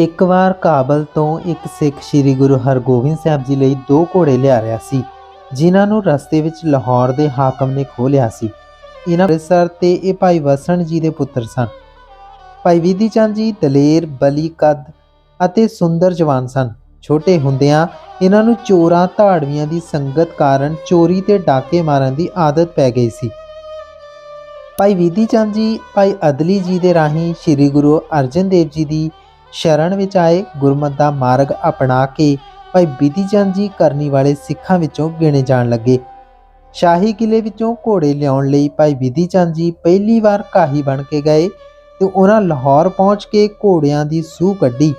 ਇੱਕ ਵਾਰ ਕਾਬਲ ਤੋਂ ਇੱਕ ਸਿੱਖ ਸ੍ਰੀ ਗੁਰੂ ਹਰਗੋਬਿੰਦ ਸਾਹਿਬ ਜੀ ਲਈ ਦੋ ਘੋੜੇ ਲਿਆ ਰਿਹਾ ਸੀ, ਜਿਨ੍ਹਾਂ ਨੂੰ ਰਸਤੇ ਵਿੱਚ ਲਾਹੌਰ ਦੇ ਹਾਕਮ ਨੇ ਖੋਹ ਲਿਆ ਸੀ। ਇਹਨਾਂ ਅੰਮ੍ਰਿਤਸਰ ਤੇ ਇਹ ਭਾਈ ਵਸਣ ਜੀ ਦੇ ਪੁੱਤਰ ਸਨ। ਭਾਈ ਵਿਧੀ ਚੰਦ ਜੀ ਦਲੇਰ, ਬਲੀ ਕੱਦ ਅਤੇ ਸੁੰਦਰ ਜਵਾਨ ਸਨ। ਛੋਟੇ ਹੁੰਦਿਆਂ ਇਹਨਾਂ ਨੂੰ ਚੋਰਾਂ ਧਾੜਵੀਆਂ ਦੀ ਸੰਗਤ ਕਾਰਨ ਚੋਰੀ ਤੇ ਡਾਕੇ ਮਾਰਨ ਦੀ ਆਦਤ ਪੈ ਗਈ ਸੀ। ਭਾਈ ਵਿਧੀ ਚੰਦ ਜੀ, ਭਾਈ ਅਦਲੀ ਜੀ ਦੇ ਰਾਹੀਂ ਸ੍ਰੀ ਗੁਰੂ ਅਰਜਨ ਦੇਵ ਜੀ ਦੀ ਸ਼ਰਨ ਵਿੱਚ ਆਏ ਗੁਰਮਤ ਦਾ ਮਾਰਗ ਅਪਣਾ ਕੇ ਭਾਈ ਵਿਧੀ ਚੰਦ ਜੀ ਕਰਨੀ ਵਾਲੇ ਸਿੱਖਾਂ ਵਿੱਚੋਂ ਗਿਣੇ ਜਾਣ ਲੱਗੇ। ਸ਼ਾਹੀ ਕਿਲੇ ਵਿੱਚੋਂ ਘੋੜੇ ਲਿਆਉਣ ਲਈ ਭਾਈ ਵਿਧੀ ਚੰਦ ਜੀ ਪਹਿਲੀ ਵਾਰ ਕਾਹੀ ਬਣ ਕੇ ਗਏ ਤੇ ਉਹਨਾਂ ਲਾਹੌਰ ਪਹੁੰਚ ਕੇ ਘੋੜਿਆਂ ਦੀ ਸੂਹ ਕੱਢੀ।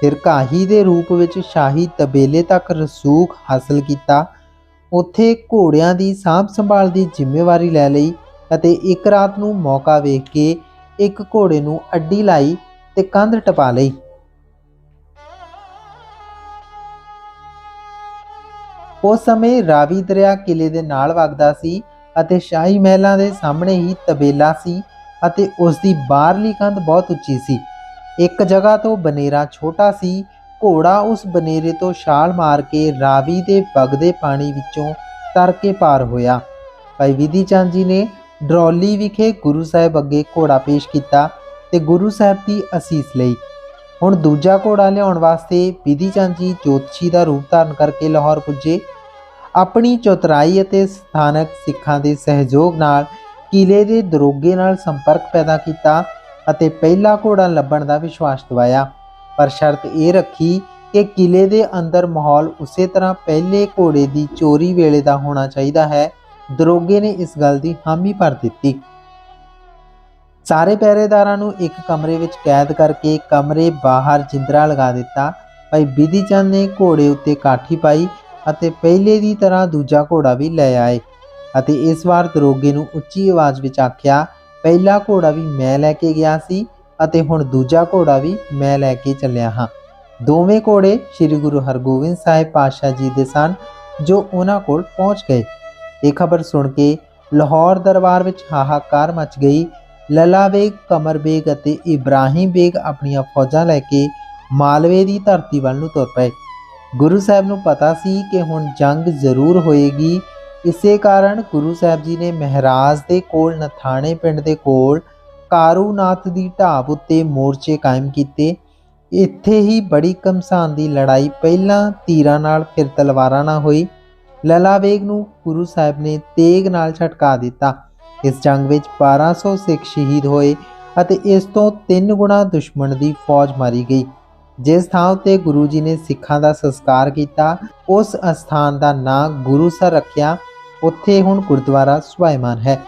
ਫਿਰ ਕਾਹੀ ਦੇ ਰੂਪ ਵਿੱਚ ਸ਼ਾਹੀ ਤਬੇਲੇ ਤੱਕ ਰਸੂਖ ਹਾਸਲ ਕੀਤਾ। ਉੱਥੇ ਘੋੜਿਆਂ ਦੀ ਸਾਂਭ ਸੰਭਾਲ ਦੀ ਜ਼ਿੰਮੇਵਾਰੀ ਲੈ ਲਈ ਅਤੇ ਇੱਕ ਰਾਤ ਨੂੰ ਮੌਕਾ ਵੇਖ ਕੇ ਇੱਕ ਘੋੜੇ ਨੂੰ ਅੱਡੀ ਲਾਈ ਤੇ ਕੰਧ ਟਪਾ ਲਈ। ਉਸ ਸਮੇਂ ਰਾਵੀ ਦਰਿਆ ਕਿਲੇ ਦੇ ਨਾਲ ਵਗਦਾ ਸੀ ਅਤੇ ਸ਼ਾਹੀ ਮਹਿਲਾਂ ਦੇ ਸਾਹਮਣੇ ਹੀ ਤਬੇਲਾ ਸੀ ਅਤੇ ਉਸ ਦੀ ਬਾਹਰਲੀ ਕੰਧ ਬਹੁਤ ਉੱਚੀ ਸੀ। ਇੱਕ ਜਗ੍ਹਾ ਤੋਂ ਬਨੇਰਾ ਛੋਟਾ ਸੀ। ਘੋੜਾ ਉਸ ਬਨੇਰੇ ਤੋਂ ਛਾਲ ਮਾਰ ਕੇ ਰਾਵੀ ਦੇ ਵਗਦੇ ਪਾਣੀ ਵਿੱਚੋਂ ਤਰ ਕੇ ਪਾਰ ਹੋਇਆ। ਭਾਈ ਵਿਧੀ ਚੰਦ ਜੀ ਨੇ ਡਰੌਲੀ ਵਿਖੇ ਗੁਰੂ ਸਾਹਿਬ ਅੱਗੇ ਘੋੜਾ ਪੇਸ਼ ਕੀਤਾ ਤੇ ਗੁਰੂ ਸਾਹਿਬ ਦੀ ਅਸੀਸ ਲਈ। ਹੁਣ ਦੂਜਾ ਘੋੜਾ ਲਿਆਉਣ ਵਾਸਤੇ ਵਿਧੀ ਚੰਦ ਜੀ ਜੋਤਸ਼ੀ ਦਾ ਰੂਪ ਧਾਰਨ ਕਰਕੇ ਲਾਹੌਰ ਪੁੱਜੇ। ਆਪਣੀ ਚਤੁਰਾਈ ਅਤੇ ਸਥਾਨਕ ਸਿੱਖਾਂ ਦੇ ਸਹਿਯੋਗ ਨਾਲ ਕਿਲੇ ਦੇ ਦਰੋਗੇ ਨਾਲ ਸੰਪਰਕ ਪੈਦਾ ਕੀਤਾ ਅਤੇ ਪਹਿਲਾ ਘੋੜਾ ਲੱਭਣ ਦਾ ਵਿਸ਼ਵਾਸ ਦਿਵਾਇਆ। ਪਰ ਸ਼ਰਤ ਇਹ ਰੱਖੀ ਕਿ ਕਿਲੇ ਦੇ ਅੰਦਰ ਮਾਹੌਲ ਉਸੇ ਤਰ੍ਹਾਂ ਪਹਿਲੇ ਘੋੜੇ ਦੀ ਚੋਰੀ ਵੇਲੇ ਦਾ ਹੋਣਾ ਚਾਹੀਦਾ ਹੈ। ਦਰੋਗੇ ਨੇ ਇਸ ਗੱਲ ਦੀ ਹਾਮੀ ਭਰ ਦਿੱਤੀ। ਸਾਰੇ ਪਹਿਰੇਦਾਰਾਂ ਨੂੰ ਇੱਕ ਕਮਰੇ ਵਿੱਚ ਕੈਦ ਕਰਕੇ ਕਮਰੇ ਬਾਹਰ ਜਿੰਦਰਾ ਲਗਾ ਦਿੱਤਾ। ਭਾਈ ਬਿਧੀ ਚੰਦ ਨੇ ਘੋੜੇ ਉੱਤੇ ਕਾਠੀ ਪਾਈ ਅਤੇ ਪਹਿਲੇ ਦੀ ਤਰ੍ਹਾਂ ਦੂਜਾ ਘੋੜਾ ਵੀ ਲੈ ਆਏ ਅਤੇ ਇਸ ਵਾਰ ਦਰੋਗੇ ਨੂੰ ਉੱਚੀ ਆਵਾਜ਼ ਵਿੱਚ ਆਖਿਆ, ਪਹਿਲਾ ਘੋੜਾ ਵੀ ਮੈਂ ਲੈ ਕੇ ਗਿਆ ਸੀ ਅਤੇ ਹੁਣ ਦੂਜਾ ਘੋੜਾ ਵੀ ਮੈਂ ਲੈ ਕੇ ਚੱਲਿਆ ਹਾਂ। ਦੋਵੇਂ ਘੋੜੇ ਸ੍ਰੀ ਗੁਰੂ ਹਰਗੋਬਿੰਦ ਸਾਹਿਬ ਪਾਤਸ਼ਾਹ ਜੀ ਦੇ ਸਨ, ਜੋ ਉਹਨਾਂ ਕੋਲ ਪਹੁੰਚ ਗਏ। ਇਹ ਖਬਰ ਸੁਣ ਕੇ ਲਾਹੌਰ ਦਰਬਾਰ ਵਿੱਚ ਹਾਹਾਕਾਰ ਮਚ ਗਈ ਲਲਾ ਬੇਗ ਕਮਰ ਬੇਗ ਅਤੇ ਇਬਰਾਹੀਮ ਬੇਗ ਆਪਣੀਆਂ ਫੌਜਾਂ ਲੈ ਕੇ ਮਾਲਵੇ ਦੀ ਧਰਤੀ ਵੱਲ ਨੂੰ ਤੁਰ ਪਏ। ਗੁਰੂ ਸਾਹਿਬ ਨੂੰ ਪਤਾ ਸੀ ਕਿ ਹੁਣ ਜੰਗ ਜ਼ਰੂਰ ਹੋਏਗੀ। ਇਸੇ ਕਾਰਨ ਗੁਰੂ ਸਾਹਿਬ ਜੀ ਨੇ ਮਹਿਰਾਜ ਦੇ ਕੋਲ, ਨਥਾਣੇ ਪਿੰਡ ਦੇ ਕੋਲ ਕਾਰੂਨਾਥ ਦੀ ਢਾਬ ਉੱਤੇ ਮੋਰਚੇ ਕਾਇਮ ਕੀਤੇ। ਇੱਥੇ ਹੀ ਬੜੀ ਕਮਸਾਨ ਦੀ ਲੜਾਈ ਪਹਿਲਾਂ ਤੀਰਾਂ ਨਾਲ ਫਿਰ ਤਲਵਾਰਾਂ ਨਾਲ ਹੋਈ। ਲਲਾਬੇਗ ਨੂੰ ਗੁਰੂ ਸਾਹਿਬ ਨੇ ਤੇਗ ਨਾਲ ਛਟਕਾ ਦਿੱਤਾ। ਇਸ ਜੰਗ ਵਿੱਚ 1200 ਸਿੱਖ ਸ਼ਹੀਦ ਹੋਏ ਅਤੇ ਇਸ ਤੋਂ 3 ਗੁਣਾ ਦੁਸ਼ਮਣ ਦੀ ਫੌਜ ਮਾਰੀ ਗਈ। ਜਿਸ ਥਾਂ ਉਤੇ ਗੁਰੂ ਜੀ ਨੇ ਸਿੱਖਾਂ ਦਾ ਸੰਸਕਾਰ ਕੀਤਾ, ਉਸ ਅਸਥਾਨ ਦਾ ਨਾਂ ਗੁਰੂਸਰ ਰੱਖਿਆ, ਉੱਥੇ ਹੁਣ ਗੁਰਦੁਆਰਾ ਸੁਭਾਇਮਾਨ ਹੈ।